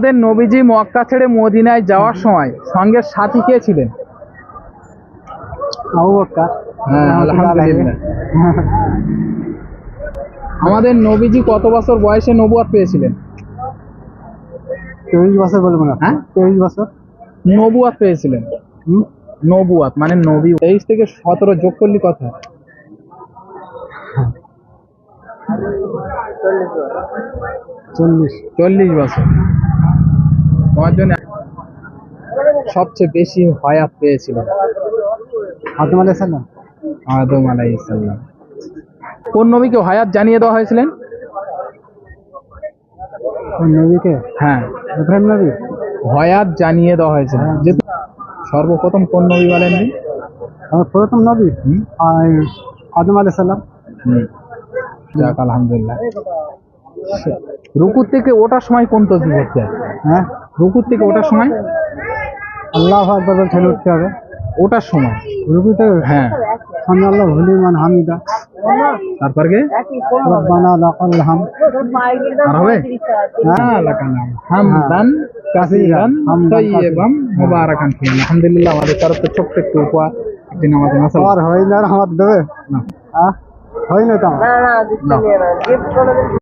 আমাদের নবীজি মক্কা ছেড়ে মদিনায় যাওয়ার সময় সঙ্গে সাথী কে ছিলেন? হ্যাঁ আমাদের নবীজি কত বছর বয়সে নবুয়াত পেয়েছিলেন? তেইশ বছর বলব না হ্যাঁ? তেইশ বছর। নবুয়াত পেয়েছিলেন? নবুয়াত মানে নবী। তেইশ থেকে সতেরো যোগ করলি কথা চল্লিশ। চল্লিশ বছর। তোমার জন্য সবচেয়ে বেশি হয়াত পেয়েছিলেন আদম আলাইহিস সালাম। আদম আলাইসাল্লাম কোন নবীকে হয়াত জানিয়ে দেওয়া হয়েছিলেন? নবীকে? হ্যাঁ। ইব্রাহিম নবী? হয়াত জানিয়ে দেওয়া হয়েছিল। যে সর্বপ্রথম কোন নবী বলেন আমার প্রথম নবী? হুম? আর আদম আলাইহিস সালাম। হুম। যাক আলহামদুলিল্লাহ। রুকুর থেকে ওটার সময় কোন তসবি করতে হ্যাঁ। রুকুর থেকে ওঠার সময়? আল্লাহ আকবর বলছে উঠতে হবে। ওটার সময়? রুকুতে হ্যাঁ। সামনে আল্লাহ হুলিমান হামিদা। তারপর কে? রব্বানা লাকাল হাম আর হবে? হ্যাঁ। লাকাল হামদান কাসীরান তাইয়িবান মুবারাকান ফিহি আলহামদুলিল্লাহ আমাদের তরফ থেকে ছোট্ট একটু উপহার দিন আমাদের মাসাল আর হয় না দেবে? না। হয় তো না